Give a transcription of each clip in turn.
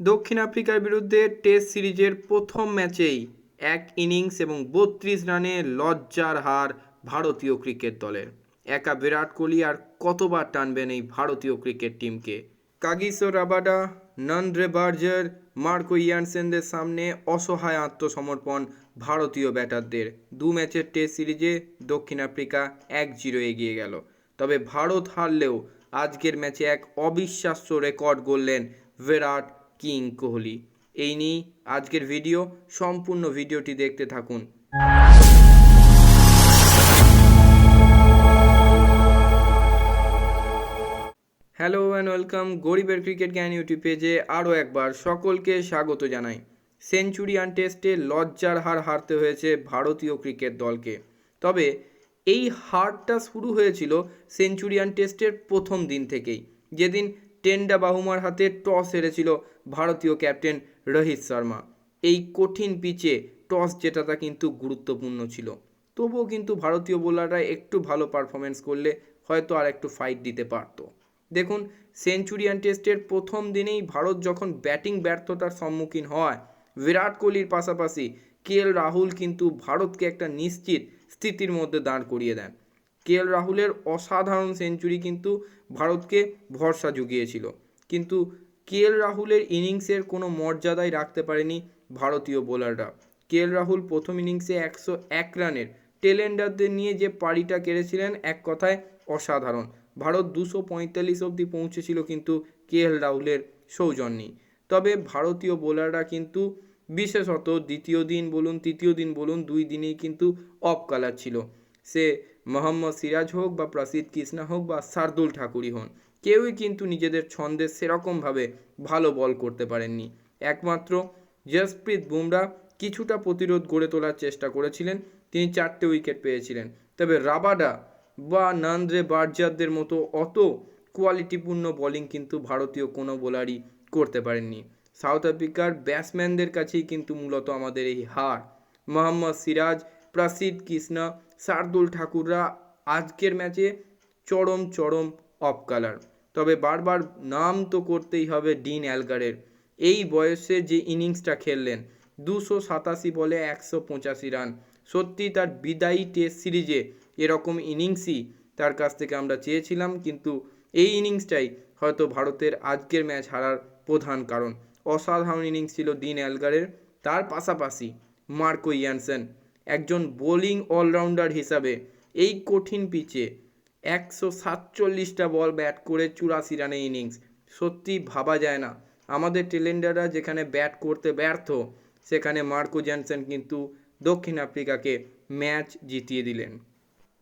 দক্ষিণ আফ্রিকার বিরুদ্ধে টেস্ট সিরিজের প্রথম ম্যাচেই এক ইনিংস এবং বত্রিশ রানে লজ্জার হার ভারতীয় ক্রিকেট দলের একা বিরাট কোহলি আর কতবার টানবেন এই ভারতীয় ক্রিকেট টিমকে? Kagiso Rabada, Nandre Burger, Marco ইয়ানসেনদের সামনে অসহায় আত্মসমর্পণ ভারতীয় ব্যাটারদের। দু ম্যাচের টেস্ট সিরিজে দক্ষিণ আফ্রিকা এক জিরো এগিয়ে গেল। তবে ভারত হারলেও আজকের ম্যাচে এক অবিশ্বাস্য রেকর্ড গড়লেন বিরাট কিং কোহলি। এই নিয়েই আজকের ভিডিও। সম্পূর্ণ ভিডিওটি দেখতে থাকুন। হ্যালো অ্যান্ড ওয়েলকাম গরিবের ক্রিকেট জ্ঞান ইউটিউব পেজে আরও একবার সকলকে স্বাগত জানাই। সেঞ্চুরিয়ান টেস্টে লজ্জার হার হারতে হয়েছে ভারতীয় ক্রিকেট দলকে। তবে এই হারটা শুরু হয়েছিল সেঞ্চুরিয়ান টেস্টের প্রথম দিন থেকেই। যেদিন টেন্ডা বাহুমার হাতে টস হেরেছিল ভারতীয় ক্যাপ্টেন রোহিত শর্মা। এই কঠিন পিচে টস জেতাটা কিন্তু গুরুত্বপূর্ণ ছিল। তবুও কিন্তু ভারতীয় বোলাররা একটু ভালো পারফরমেন্স করলে হয়তো আর একটু ফাইট দিতে পারতো। দেখুন, সেঞ্চুরিয়ান টেস্টের প্রথম দিনেই ভারত যখন ব্যাটিং ব্যর্থতার সম্মুখীন হয় বিরাট কোহলির পাশাপাশি কে রাহুল কিন্তু ভারতকে একটা নিশ্চিত স্থিতির মধ্যে দাঁড় করিয়ে দেন। কে এল রাহুলের অসাধারণ সেঞ্চুরি কিন্তু ভারতকে ভরসা জুগিয়েছিল। কিন্তু কে এল রাহুলের ইনিংসের কোনো মর্যাদাই রাখতে পারেনি ভারতীয় বোলাররা। কে এল রাহুল প্রথম ইনিংসে একশো এক রানের টেলেন্ডারদের নিয়ে যে পারিটা কেড়েছিলেন এক কথায় অসাধারণ। ভারত দুশো পঁয়তাল্লিশ অবধি পৌঁছেছিল কিন্তু কে এল রাহুলের সৌজন্যে তবে ভারতীয় বোলাররা কিন্তু বিশেষত দ্বিতীয় দিন বলুন, তৃতীয় দিন বলুন, দুই দিনেই কিন্তু অফ কালার ছিল। সে মোহাম্মদ সিরাজ হোক বা প্রসিদ্ধ কৃষ্ণা হোক বা শার্দুল ঠাকুরই হন, কেউই কিন্তু নিজেদের ছন্দে সেরকমভাবে ভালো বল করতে পারেননি। একমাত্র জসপ্রীত বুমরা কিছুটা প্রতিরোধ গড়ে তোলার চেষ্টা করেছিলেন, তিনি চারটে উইকেট পেয়েছিলেন। তবে রাবাডা বা নান্দ্রে বার্জারদের মতো অত কোয়ালিটিপূর্ণ বোলিং কিন্তু ভারতীয় কোনো বোলারই করতে পারেননি। সাউথ আফ্রিকার ব্যাটসম্যানদের কাছেই কিন্তু মূলত আমাদের এই হার। মোহাম্মদ সিরাজ প্রসিদ্ধ কৃষ্ণ শার্দুল ঠাকুররা আজকের ম্যাচে চরম চরম অফ কালার। তবে বারবার নাম তো করতেই হবে ডিন অ্যালগারের। এই বয়সে যে ইনিংসটা খেললেন, দুশো সাতাশি বলে একশো পঁচাশি রান। সত্যি তার বিদায়ী টেস্ট সিরিজে এরকম ইনিংসই তার কাছ থেকে আমরা চেয়েছিলাম, কিন্তু এই ইনিংসটাই হয়তো ভারতের আজকের ম্যাচ হারার প্রধান কারণ। অসাধারণ ইনিংস ছিল দিন অ্যালগারের। তার পাশাপাশি মার্কো ইয়ানসেন। একজন বোলিং অলরাউন্ডার হিসাবে এই কঠিন পিচে একশো সাতচল্লিশটা বল ব্যাট করে চুরাশি রানে ইনিংস। সত্যি ভাবা যায় না। আমাদের টেলেন্ডাররা যেখানে ব্যাট করতে ব্যর্থ, সেখানে মার্কো জ্যানসেন কিন্তু দক্ষিণ আফ্রিকাকে ম্যাচ জিতিয়ে দিলেন।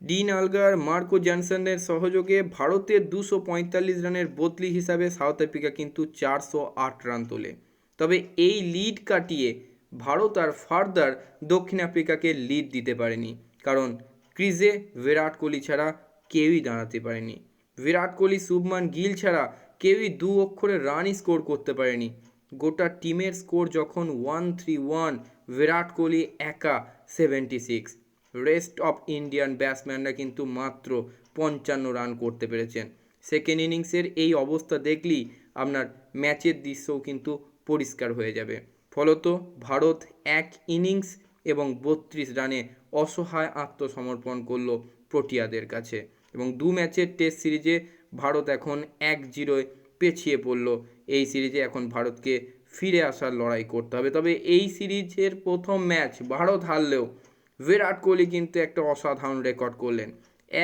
ডিন আলগার, মার্কো জ্যানসনের সহযোগে ভারতের দুশো পঁয়তাল্লিশ রানের বদলি হিসাবে সাউথ আফ্রিকা কিন্তু চারশো আট রান তোলে। তবে এই লিড কাটিয়ে ভারত আর ফার্দার দক্ষিণ আফ্রিকাকে লিড দিতে পারেনি। কারণ ক্রিজে বিরাট কোহলি ছাড়া কেউই দাঁড়াতে পারেনি। বিরাট কোহলি, শুভমান গিল ছাড়া কেউই দু অক্ষরে রানই স্কোর করতে পারেনি। গোটা টিমের স্কোর যখন one three one Virat Kohli একা seventy six rest of Indian ব্যাটসম্যানরা কিন্তু মাত্র পঞ্চান্ন রান করতে পেরেছেন। সেকেন্ড ইনিংসের এই অবস্থা দেখলেই আপনার ম্যাচের দৃশ্যও কিন্তু পরিষ্কার হয়ে যাবে। ফলত ভারত এক ইনিংস এবং বত্রিশ রানে অসহায় আত্মসমর্পণ করল প্রোটিয়াদের কাছে এবং দু ম্যাচের টেস্ট সিরিজে ভারত এখন এক জিরোয় পেছিয়ে পড়ল। এই সিরিজে এখন ভারতকে ফিরে আসার লড়াই করতে হবে। তবে এই সিরিজের প্রথম ম্যাচ ভারত হারলেও বিরাট কোহলি কিন্তু একটা অসাধারণ রেকর্ড করলেন।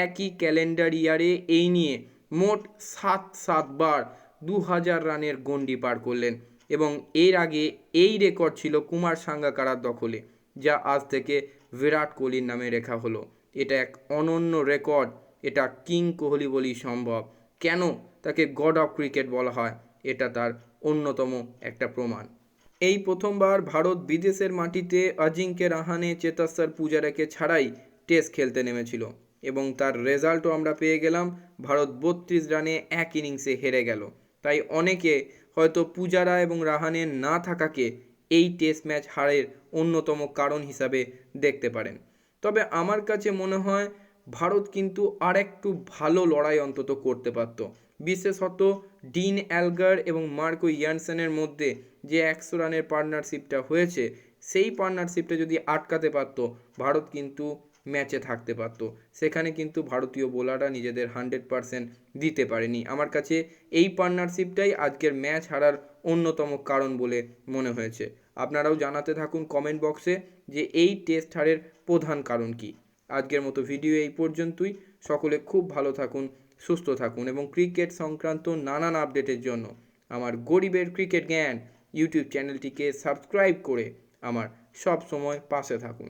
একই ক্যালেন্ডার ইয়ারে এই নিয়ে মোট সাত সাতবার দু হাজার রানের গণ্ডি পার করলেন। এবং এর আগে এই রেকর্ড ছিল কুমার সাঙ্গাকারার দখলে, যা আজ থেকে বিরাট কোহলির নামে রেখা হলো। এটা এক অনন্য রেকর্ড। এটা কিং কোহলি বলেই সম্ভব। কেন তাকে গড অফ ক্রিকেট বলা হয়, এটা তার অন্যতম একটা প্রমাণ। এই প্রথমবার ভারত বিদেশের মাটিতে অজিঙ্কে রাহানে চেতাস্তার পূজারাকে ছাড়াই টেস্ট খেলতে নেমেছিল এবং তার রেজাল্টও আমরা পেয়ে গেলাম। ভারত বত্রিশ রানে এক ইনিংসে হেরে গেল। তাই অনেকে হয়তো পূজারা এবং রাহানের না থাকাকে এই টেস্ট ম্যাচ হারের অন্যতম কারণ হিসাবে দেখতে পারেন। তবে আমার কাছে মনে হয় ভারত কিন্তু আর একটু ভালো লড়াই অন্তত করতে পারত। বিশেষত ডিন অ্যালগার এবং মার্কো ইয়ানসেনের মধ্যে যে একশো রানের পার্টনারশিপটা হয়েছে, সেই পার্টনারশিপটা যদি আটকাতে পারত, ভারত কিন্তু ম্যাচে থাকতে পারতো। সেখানে কিন্তু ভারতীয় বোলাররা নিজেদের হান্ড্রেড পারসেন্ট দিতে পারেনি। আমার কাছে এই পার্টনারশিপটাই আজকের ম্যাচ হারার অন্যতম কারণ বলে মনে হয়েছে। আপনারাও জানাতে থাকুন কমেন্ট বক্সে যে এই টেস্ট হারের প্রধান কারণ কি। আজকের মতো ভিডিও এই পর্যন্তই। সকলে খুব ভালো থাকুন, সুস্থ থাকুন এবং ক্রিকেট সংক্রান্ত নানান আপডেটের জন্য আমার গরিবের ক্রিকেট জ্ঞান ইউটিউব চ্যানেলটিকে সাবস্ক্রাইব করে আমার সব সময় পাশে থাকুন।